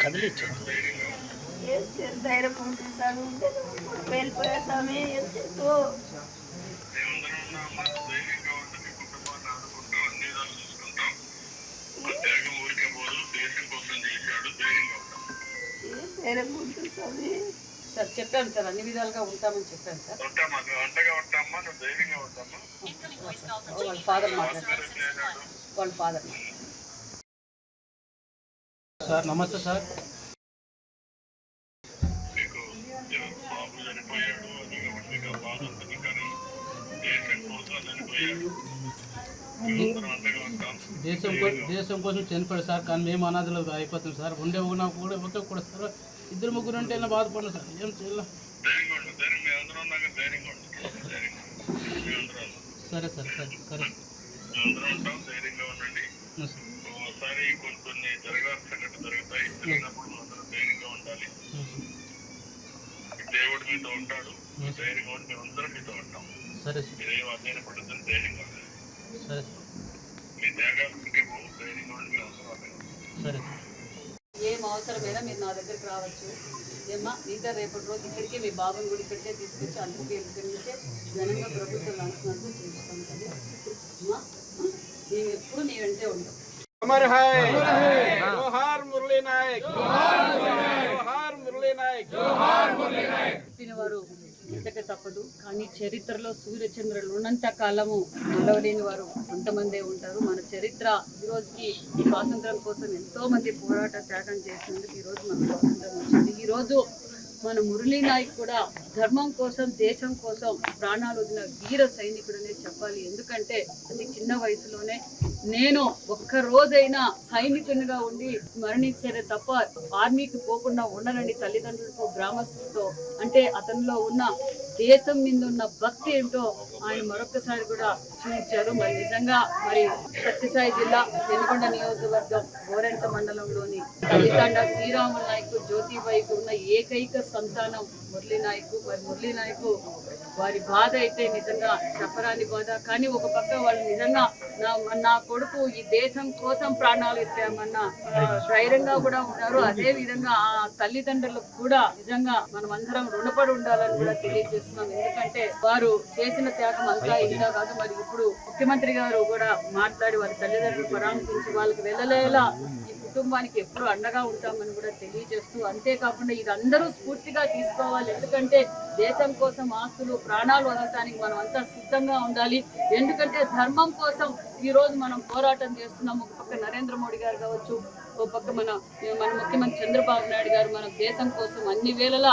కదిలిచ్చు ధైర్యం పంపిస్తాను వెళ్ళిపోయా స్వామి ఏం చేస్తూ ధైర్యం పంపిస్తాను సార్ చెప్పాను సార్ అన్ని విధాలుగా ఉంటామని చెప్పాను సార్. వాళ్ళ ఫాదర్ మాట్లాడారు వాళ్ళ ఫాదర్. సార్ నమస్తే సార్. దేశం దేశం కోసం చనిపోయాడు సార్ కానీ మేము అనాథలు అయిపోతాం సార్. ఉండే ఒక నాకు కూడా ఒకే కూడా సార్. ఇద్దరు ముగ్గురు ఉంటే ఇలా బాధపడిన సార్. ఏం చేయాలి సరే సార్ సరే సరే. ఒకసారి కొన్ని కొన్ని జరగాల్సిన సంఘటన జరుగుతాయి జరిగినప్పుడు అందరూ ధైర్యంగా ఉండాలి. దేవుడు మీతో ఉంటాడు. ధైర్యంగా మేమందరం మీతో ఉంటాం. సరే అధ్యయన పడుతుంది ధైర్యంగా సరే సార్. సరే. ఏం అవసరమైనా మీరు నా దగ్గరికి రావచ్చు. ఏమ్మా ఇంకా రేపటి రోజు ఇక్కడికి మీ బాబుని కూడా ఇక్కడికే తీసుకొచ్చి అందుకే ఇక్కడి నుంచే ఘనంగా ప్రభుత్వం లాంఛనాలను చూపిస్తాను కదా. అమ్మా నేను ఎప్పుడు నీ వెంటే ఉంటాం. అమర్ మురళీ నాయక్! జోహార్ మురళీ నాయక్! మురళీ నాయక్! తినేవారు పుట్టక తప్పదు. కానీ చరిత్రలో సూర్యచంద్రులు ఉన్నంత కాలము నిలవలేని వారు కొంతమందే ఉంటారు. మన చరిత్ర ఈ రోజుకి స్వాతంత్రం కోసం ఎంతో మంది పోరాట త్యాగం చేసినందుకు ఈ రోజు మన స్వాతంత్రం వచ్చింది. ఈ రోజు మన మురళీ నాయక్ కూడా ధర్మం కోసం దేశం కోసం ప్రాణాలు వదిలిన వీర సైనికుడనే చెప్పాలి. ఎందుకంటే అతి చిన్న వయసులోనే నేను ఒక్క రోజైనా సైనికునిగా ఉండి మరణించేదే తప్ప ఆర్మీకి పోకుండా ఉండనని తల్లిదండ్రులతో గ్రామస్తులతో అంటే అతనిలో ఉన్న దేశం మీద ఉన్న భక్తి ఏంటో ఆయన మరొకసారి కూడా చూపించారు. మరి నిజంగా మరి సత్యసాయి జిల్లా వెనుకొండ నియోజకవర్గం గోరెంట మండలంలోని తల్లిదండ శ్రీరాముల నాయకు జ్యోతిబాయికి ఉన్న ఏకైక సంతానం మురళీ నాయకు మరి మురళీ నాయకు వారి బాధ అయితే నిజంగా చెప్పరాని బాధ. కానీ ఒక పక్క వాళ్ళు నిజంగా నా నా కొడుకు ఈ దేశం కోసం ప్రాణాలు ఎత్తామన్న ధైర్యంగా కూడా ఉన్నారు. అదే విధంగా ఆ తల్లిదండ్రులకు కూడా నిజంగా మనం అందరం రుణపడి ఉండాలని కూడా తెలియజేస్తున్నాం. ఎందుకంటే వారు చేసిన త్యాగం అంతా ఇందా కాదు. మరి ఇప్పుడు ముఖ్యమంత్రి గారు కూడా మాట్లాడి వారి తల్లిదండ్రులు పరామర్శించి వాళ్ళకి వెళ్ళలేలా కుటుంబానికి ఎప్పుడు అండగా ఉంటామని కూడా తెలియజేస్తూ అంతేకాకుండా ఇది అందరూ స్ఫూర్తిగా తీసుకోవాలి. ఎందుకంటే దేశం కోసం ఆస్తులు ప్రాణాలు వదలటానికి మనం అంతా సిద్ధంగా ఉండాలి. ఎందుకంటే ధర్మం కోసం ఈ రోజు మనం పోరాటం చేస్తున్నాం ఒక పక్క నరేంద్ర మోడీ గారు కావచ్చు ఒక పక్క మన మన ముఖ్యమంత్రి చంద్రబాబు నాయుడు గారు మన దేశం కోసం అన్ని వేళలా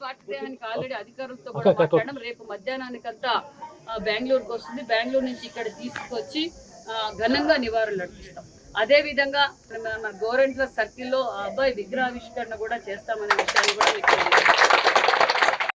పార్టీదానికి ఆల్రెడీ అధికారులతో కూడా మాట్లాడడం రేపు మధ్యాహ్నానికంతా ఆ, బెంగళూరుకు వస్తుంది. బెంగళూరు నుంచి ఇక్కడ తీసుకొచ్చి ఆ, ఘనంగా నివారణలు అర్పిస్తాం. అదే విధంగా మన గోరెంట్ల సర్కిల్లో ఆ అబ్బాయి విగ్రహావిష్కరణ కూడా చేస్తామనే విషయాన్ని కూడా మీకు.